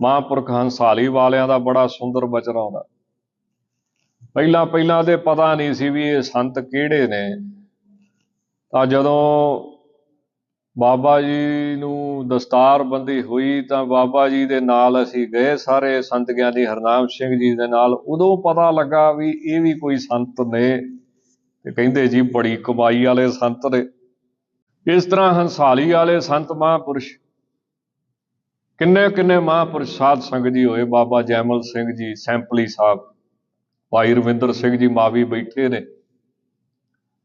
ਮਹਾਂਪੁਰਖ ਹੰਸਾਲੀ ਵਾਲਿਆਂ ਦਾ ਬੜਾ ਸੁੰਦਰ ਬਚਨ ਆਉਂਦਾ। ਪਹਿਲਾਂ ਪਹਿਲਾਂ ਤੇ ਪਤਾ ਨਹੀਂ ਸੀ ਵੀ ਇਹ ਸੰਤ ਕਿਹੜੇ ਨੇ। ਤਾਂ ਜਦੋਂ ਬਾਬਾ ਜੀ ਨੂੰ ਦਸਤਾਰਬੰਦੀ ਹੋਈ ਤਾਂ ਬਾਬਾ ਜੀ ਦੇ ਨਾਲ ਅਸੀਂ ਗਏ ਸਾਰੇ ਸੰਤ ਗਿਆਨੀ ਹਰਨਾਮ ਸਿੰਘ ਜੀ ਦੇ ਨਾਲ। ਉਦੋਂ ਪਤਾ ਲੱਗਾ ਵੀ ਇਹ ਵੀ ਕੋਈ ਸੰਤ ਨੇ ਤੇ ਕਹਿੰਦੇ ਜੀ ਬੜੀ ਕਮਾਈ ਵਾਲੇ ਸੰਤ ਨੇ। ਇਸ ਤਰ੍ਹਾਂ ਹੰਸਾਲੀ ਵਾਲੇ ਸੰਤ ਮਹਾਂਪੁਰਸ਼ ਕਿੰਨੇ ਕਿੰਨੇ ਮਹਾਂਪੁਰਸ਼ ਸਾਧ ਸੰਗਤ ਜੀ ਹੋਏ? ਬਾਬਾ ਜੈਮਲ ਸਿੰਘ ਜੀ, ਸੈਂਪਲੀ ਸਾਹਿਬ, ਭਾਈ ਰਵਿੰਦਰ ਸਿੰਘ ਜੀ ਮਾਵੀ ਬੈਠੇ ਨੇ।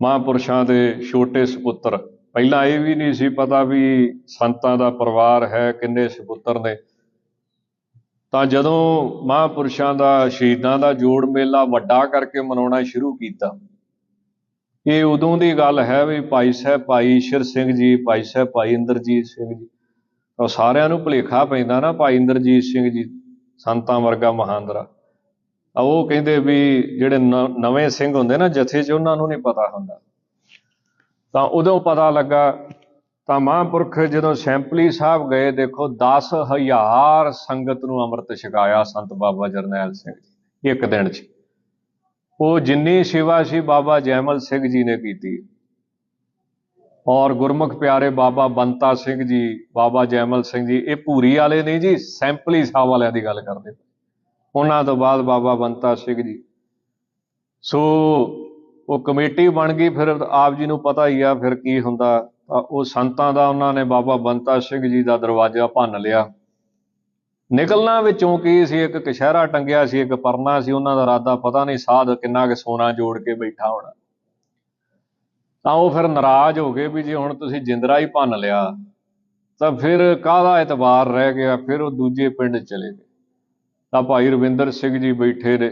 ਮਹਾਂਪੁਰਸ਼ਾਂ ਦੇ ਛੋਟੇ ਸੁਪੁੱਤਰ। ਪਹਿਲਾਂ ਇਹ ਵੀ ਨਹੀਂ ਸੀ ਪਤਾ ਵੀ ਸੰਤਾਂ ਦਾ ਪਰਿਵਾਰ ਹੈ, ਕਿੰਨੇ ਸੁਪੁੱਤਰ ਨੇ। ਤਾਂ ਜਦੋਂ ਮਹਾਂਪੁਰਸ਼ਾਂ ਦਾ, ਸ਼ਹੀਦਾਂ ਦਾ ਜੋੜ ਮੇਲਾ ਵੱਡਾ ਕਰਕੇ ਮਨਾਉਣਾ ਸ਼ੁਰੂ ਕੀਤਾ, ਇਹ ਉਦੋਂ ਦੀ ਗੱਲ ਹੈ ਵੀ ਭਾਈ ਸਾਹਿਬ, ਭਾਈ ਈਸ਼ਰ ਸਿੰਘ ਜੀ, ਭਾਈ ਸਾਹਿਬ, ਭਾਈ ਇੰਦਰਜੀਤ ਸਿੰਘ ਜੀ। ਉਹ ਸਾਰਿਆਂ ਨੂੰ ਭੁਲੇਖਾ ਪੈਂਦਾ ਨਾ ਭਾਈ ਇੰਦਰਜੀਤ ਸਿੰਘ ਜੀ, ਸੰਤਾਂ ਵਰਗਾ ਮਹਾਂਦਰਾ। ਆ ਉਹ ਕਹਿੰਦੇ ਵੀ ਜਿਹੜੇ ਨ- ਨਵੇਂ ਸਿੰਘ ਹੁੰਦੇ ਨਾ ਜਥੇ 'ਚ, ਉਹਨਾਂ ਨੂੰ ਨਹੀਂ ਪਤਾ ਹੁੰਦਾ। ਤਾਂ ਉਦੋਂ ਪਤਾ ਲੱਗਾ, ਤਾਂ ਮਹਾਂਪੁਰਖ ਜਦੋਂ ਸੈਂਪਲੀ ਸਾਹਿਬ ਗਏ, ਦੇਖੋ 10000 ਸੰਗਤ ਨੂੰ ਅੰਮ੍ਰਿਤ ਛਕਾਇਆ ਸੰਤ ਬਾਬਾ ਜਰਨੈਲ ਸਿੰਘ ਜੀ, ਇੱਕ ਦਿਨ 'ਚ। ਉਹ ਜਿੰਨੀ ਸੇਵਾ ਸੀ ਬਾਬਾ ਜੈਮਲ ਸਿੰਘ ਜੀ ਨੇ ਕੀਤੀ। ਔਰ ਗੁਰਮੁਖ ਪਿਆਰੇ ਬਾਬਾ ਬੰਤਾ ਸਿੰਘ ਜੀ, ਬਾਬਾ ਜੈਮਲ ਸਿੰਘ ਜੀ, ਇਹ ਭੂਰੀ ਵਾਲੇ ਨਹੀਂ ਜੀ, ਸੈਂਪਲੀ ਸਾਹਿਬ ਵਾਲਿਆਂ ਦੀ ਗੱਲ ਕਰਦੇ ਉਹਨਾਂ ਤੋਂ ਬਾਅਦ ਬਾਬਾ ਬੰਤਾ ਸਿੰਘ ਜੀ। ਸੋ ਉਹ ਕਮੇਟੀ ਬਣ ਗਈ, ਫਿਰ ਆਪ ਜੀ ਨੂੰ ਪਤਾ ਹੀ ਆ ਫਿਰ ਕੀ ਹੁੰਦਾ। ਤਾਂ ਉਹ ਸੰਤਾਂ ਦਾ ਉਹਨਾਂ ਨੇ ਬਾਬਾ ਬੰਤਾ ਸਿੰਘ ਜੀ ਦਾ ਦਰਵਾਜ਼ਾ ਭੰਨ ਲਿਆ। ਨਿਕਲਣਾ ਵਿੱਚੋਂ ਕੀ ਸੀ, ਇੱਕ ਕਸ਼ਹਿਰਾ ਟੰਗਿਆ ਸੀ, ਇੱਕ ਪਰਨਾ ਸੀ, ਉਹਨਾਂ ਦਾ ਇਰਾਦਾ ਪਤਾ ਨਹੀਂ ਸਾਧ ਕਿੰਨਾ ਕਿ ਸੋਨਾ ਜੋੜ ਕੇ ਬੈਠਾ ਹੋਣਾ। ਤਾਂ ਉਹ ਫਿਰ ਨਾਰਾਜ਼ ਹੋ ਗਏ ਵੀ ਜੇ ਹੁਣ ਤੁਸੀਂ ਜਿੰਦਰਾ ਹੀ ਭੰਨ ਲਿਆ, ਤਾਂ ਫਿਰ ਕਾਹਦਾ ਇਤਬਾਰ ਰਹਿ ਗਿਆ? ਫਿਰ ਉਹ ਦੂਜੇ ਪਿੰਡ ਚਲੇ ਗਏ। ਤਾਂ ਭਾਈ ਰਵਿੰਦਰ ਸਿੰਘ ਜੀ ਬੈਠੇ ਨੇ।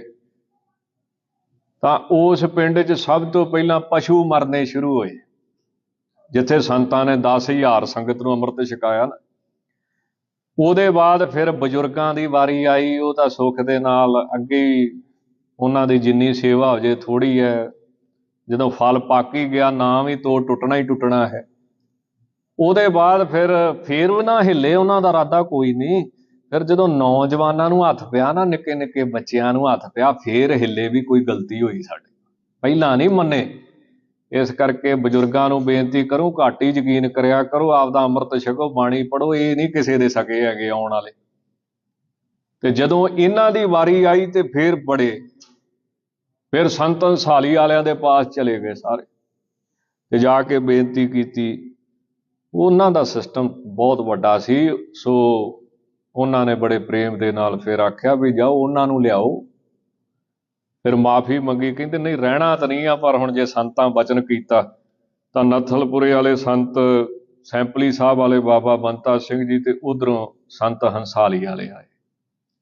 ਤਾਂ ਉਸ ਪਿੰਡ 'ਚ ਸਭ ਤੋਂ ਪਹਿਲਾਂ ਪਸ਼ੂ ਮਰਨੇ ਸ਼ੁਰੂ ਹੋਏ। ਜਿੱਥੇ ਸੰਤਾਂ ਨੇ 10000 ਸੰਗਤ ਨੂੰ ਅੰਮ੍ਰਿਤ ਛਕਾਇਆ ਨਾ। ਉਹਦੇ ਬਾਅਦ ਫਿਰ ਬਜ਼ੁਰਗਾਂ ਦੀ ਵਾਰੀ ਆਈ ਉਹ ਤਾਂ ਸੁੱਖ ਦੇ ਨਾਲ ਅੱਗੇ ਉਹਨਾਂ ਦੀ ਜਿੰਨੀ ਸੇਵਾ ਹੋ ਜੇ ਥੋੜੀ ਹੈ ਜਦੋਂ ਫਲ ਪੱਕ ਹੀ ਗਿਆ, ਨਾ ਵੀ ਤੋੜ ਟੁੱਟਣਾ ਹੀ ਟੁੱਟਣਾ ਹੈ। ਉਹਦੇ ਬਾਅਦ ਫਿਰ ਫੇਰ ਵੀ ਨਾ ਹਿੱਲੇ, ਉਹਨਾਂ ਦਾ ਇਰਾਦਾ ਕੋਈ ਨਹੀਂ। ਫਿਰ ਜਦੋਂ ਨੌਜਵਾਨਾਂ ਨੂੰ ਹੱਥ ਪਿਆ ਨਾ, ਨਿੱਕੇ ਨਿੱਕੇ ਬੱਚਿਆਂ ਨੂੰ ਹੱਥ ਪਿਆ, ਫੇਰ ਹਿੱਲੇ ਵੀ ਕੋਈ ਗਲਤੀ ਹੋਈ ਸਾਡੇ। ਪਹਿਲਾਂ ਨਹੀਂ ਮੰਨੇ। ਇਸ ਕਰਕੇ ਬਜ਼ੁਰਗਾਂ ਨੂੰ ਬੇਨਤੀ ਕਰੋ, ਘੱਟ ਹੀ ਯਕੀਨ ਕਰਿਆ ਕਰੋ, ਆਪਦਾ ਅੰਮ੍ਰਿਤ ਛਕੋ, ਬਾਣੀ ਪੜੋ ਇਹ ਨਹੀਂ ਕਿਸੇ ਦੇ ਸਕੇ ਹੈਗੇ ਆਉਣ ਵਾਲੇ। ਤੇ ਜਦੋਂ ਇਹਨਾਂ ਦੀ ਵਾਰੀ ਆਈ ਤੇ ਫੇਰ ਬੜੇ ਫਿਰ ਸੰਤ ਅੰਸਾਲੀ ਵਾਲਿਆਂ ਦੇ ਪਾਸ ਚਲੇ ਗਏ ਸਾਰੇ ਤੇ ਜਾ ਕੇ ਬੇਨਤੀ ਕੀਤੀ। ਉਹਨਾਂ ਦਾ ਸਿਸਟਮ ਬਹੁਤ ਵੱਡਾ ਸੀ, ਸੋ ਉਹਨਾਂ ਨੇ ਬੜੇ ਪ੍ਰੇਮ ਦੇ ਨਾਲ ਫਿਰ ਆਖਿਆ ਵੀ ਜਾਓ, ਉਹਨਾਂ ਨੂੰ ਲਿਆਓ। ਫਿਰ ਮਾਫੀ ਮੰਗੀ, ਕਹਿੰਦੇ ਨਹੀਂ, ਰਹਿਣਾ ਤਾਂ ਨਹੀਂ ਆ, ਪਰ ਹੁਣ ਜੇ ਸੰਤਾਂ ਬਚਨ ਕੀਤਾ, ਤਾਂ ਨਥਲਪੁਰੇ ਵਾਲੇ ਸੰਤ, ਸੈਂਪਲੀ ਸਾਹਿਬ ਵਾਲੇ ਬਾਬਾ ਬੰਤਾ ਸਿੰਘ ਜੀ ਤੇ ਉਧਰੋਂ ਸੰਤ ਹੰਸਾਲੀ ਵਾਲੇ ਆਏ।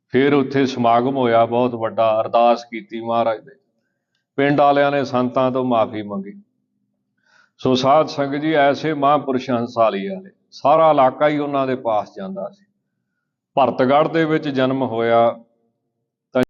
ਫਿਰ ਉੱਥੇ ਸਮਾਗਮ ਹੋਇਆ, ਬਹੁਤ ਵੱਡਾ ਅਰਦਾਸ ਕੀਤੀ ਮਹਾਰਾਜ ਦੇ। ਪਿੰਡ ਵਾਲਿਆਂ ਨੇ ਸੰਤਾਂ ਤੋਂ ਮਾਫੀ ਮੰਗੀ। ਸੋ ਸਾਧ ਸੰਗਤ ਜੀ, ਐਸੇ ਮਹਾਂਪੁਰਸ਼ ਹੰਸਾਲੀ ਵਾਲੇ, ਸਾਰਾ ਇਲਾਕਾ ਹੀ ਉਹਨਾਂ ਦੇ ਪਾਸ ਜਾਂਦਾ ਸੀ। ਭਰਤਗੜ੍ਹ ਦੇ ਵਿੱਚ ਜਨਮ ਹੋਇਆ।